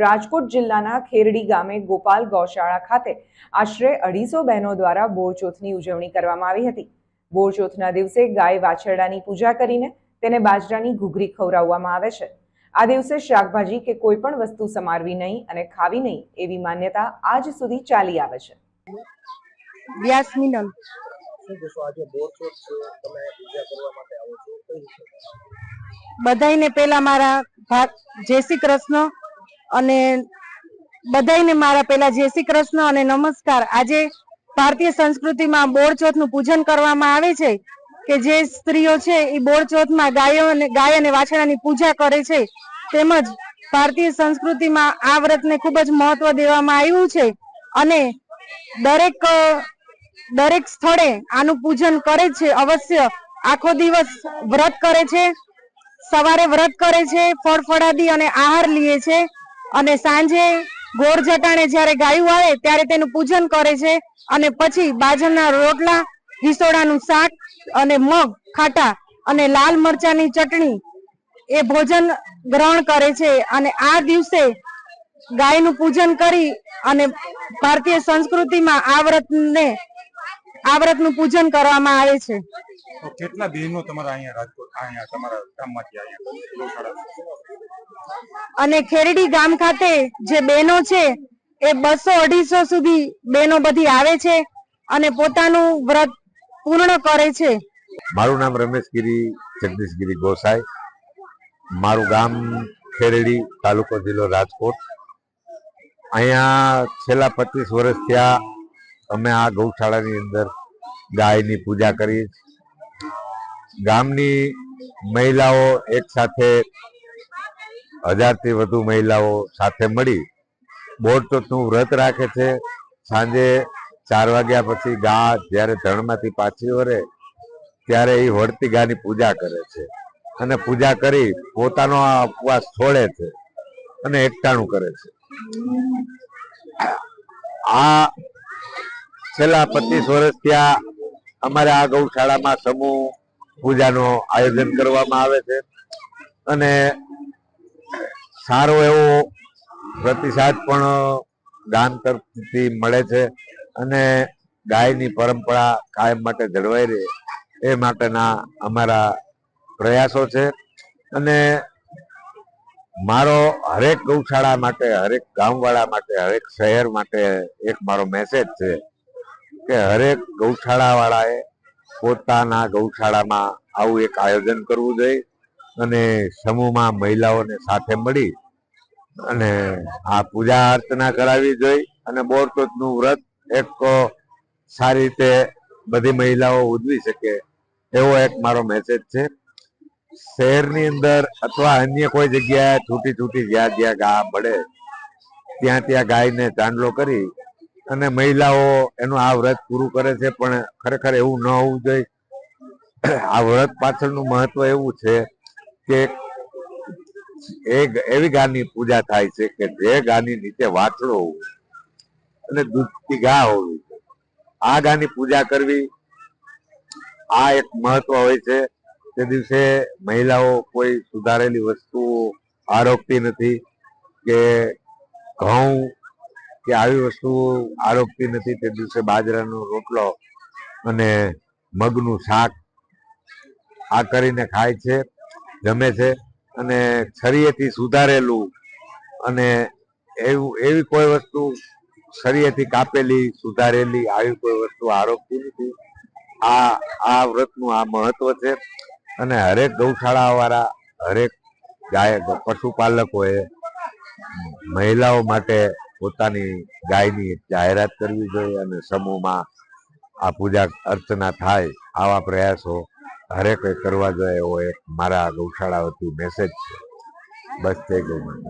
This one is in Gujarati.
રાજકોટ જિલ્લાના ખેરડી ગામે ગોપાલ ગૌશાળા ખાતે આશરે અઢીસો બહેનો દ્વારા બોરચોથની ઉજવણી કરવામાં આવી હતી. બોરચોથના દિવસે ગાય વાછરડાની પૂજા કરીને તેને બાજરાની ઘૂઘરી ખવડાવવામાં આવે છે. આ દિવસે શાકભાજી કે કોઈ પણ વસ્તુ સમારવી નહીં અને ખાવી નહીં એવી માન્યતા આજ સુધી ચાલી આવે છે. વ્યાસ રીતે? બધાયને પેલા મારા ભાગ જય શ્રી કૃષ્ણ. અને બધાયને મારા પેલા જય શ્રી કૃષ્ણ અને નમસ્કાર. આજે ભારતીય સંસ્કૃતિમાં બોળચોથનું પૂજન કરવામાં આવે છે કે જે સ્ત્રીઓ છે એ બોળચોથમાં ગાયો અને ગાય અને વાછડાની પૂજા કરે છે. તેમજ ભારતીય સંસ્કૃતિમાં આ વ્રતને ખૂબ જ મહત્વ દેવામાં આવ્યું છે અને દરેક દરેક સ્થળે આનું પૂજન કરે છે. અવશ્ય આખો દિવસ વ્રત કરે છે. સવારે વ્રત કરે છે ફળ ફળાદી અને આહાર લે છે. અને સાંજે ગોળ જટાણે જ્યારે ગાયું આવે ત્યારે તેનું પૂજન કરે છે અને પછી બાજરના રોટલા, રીસોડાનું શાક અને મગ, ખાટા અને લાલ મરચાની ચટણી એ ભોજન ગ્રહણ કરે છે. અને આ દિવસે ગાયનું પૂજન કરી અને ભારતીય સંસ્કૃતિમાં આ વ્રતને, આ વ્રતનું પૂજન કરવામાં આવે છે. કેટલા બહેનો તમારા અહીંયા રાજકોટ, અહીંયા તમારા ગામમાંથી અહીંયા અને ખેરડી ગામ ખાતે જે બહેનો છે, એ બસો અઢીસો સુધી બહેનો બધી આવે છે અને પોતાનું વ્રત પૂર્ણ કરે છે. મારું નામ રમેશગીરી જગદીશગીરી ગોસાઈ. મારું ગામ ખેરડી તાલુકો જિલ્લો રાજકોટ. અહીંયા છેલ્લા પચીસ વર્ષ થયા અમે આ ગૌશાળાની અંદર ગાયની પૂજા કરીએ ગામની મહિલાઓ એક સાથે હજારથી વધુ મહિલાઓ સાથે મળી બોરચોથનું વ્રત રાખે છે. સાંજે ચાર વાગ્યા પછી ગા જ્યારે ધણમાંથી પાછી વળે ત્યારે એ વળતી ગાની પૂજા કરે છે. અને પૂજા કરી પોતાનો આ ઉપવાસ છોડે છે અને એકટાણું કરે છે. આ છેલ્લા પચીસ વર્ષ ત્યાં અમારે આ ગૌશાળામાં સમૂહ પૂજાનું આયોજન કરવામાં આવે છે. અને સારો એવો પ્રતિસાદ પણ ગામ તરફથી મળે છે અને ગાયની પરંપરા કાયમ માટે જળવાઈ રહે એ માટેના અમારા પ્રયાસો છે. અને મારો હરેક ગૌશાળા માટે, હરેક ગામવાળા માટે, હરેક શહેર માટે એક મારો મેસેજ છે કે હરેક ગૌશાળાવાળાએ પોતાના ગૌશાળામાં આવું એક આયોજન કરવું જોઈએ. અને સમૂહમાં મહિલાઓને સાથે મળી અને આ પૂજા અર્ચના કરાવવી જોઈએ અને બોરતોતનું વ્રત એક સારી રીતે બધી મહિલાઓ ઉજવી શકે એવો એક મારો મેસેજ છે. શહેરની અંદર અથવા અન્ય કોઈ જગ્યાએ છૂટી છૂટી જ્યાં જ્યાં ગા મળે ત્યાં ત્યાં ગાયને ચાંદલો કરી અને મહિલાઓ એનું આ વ્રત પૂરું કરે છે, પણ ખરેખર એવું ન હોવું જોઈએ. આ વ્રત પાછળનું મહત્વ એવું છે કે એવી ગાની પૂજા થાય છે કે જે ગાની નીચે વાછડો હોવું અને દૂધથી ગા હોવી આ ગાની પૂજા કરવી આ એક મહત્વ હોય છે. તે દિવસે મહિલાઓ કોઈ સુધારેલી વસ્તુઓ આરોગતી નથી કે ઘઉં કે આવી વસ્તુઓ આરોગતી નથી. તે દિવસે બાજરાનો રોટલો અને મગનું શાક આ કરીને ખાય છે. જમે છે અને શરીરથી સુધારેલું અને એવું, એવી કોઈ વસ્તુ શરીરથી કાપેલી, સુધારેલી, આવી કોઈ વસ્તુ આરોગતી નથી. આ આ વ્રતનું આ મહત્વ છે અને હરેક ગૌશાળાવાળા, હરેક ગાય, પશુપાલકોએ મહિલાઓ માટે પોતાની ગાયની જાહેરાત કરવી જોઈએ અને સમૂહમાં આ પૂજા અર્ચના થાય આવા પ્રયાસો હરેકે કરવા જોઈએ એવો એક મારા ગૌશાળા વતી મેસેજ છે. બસ જય ગૌ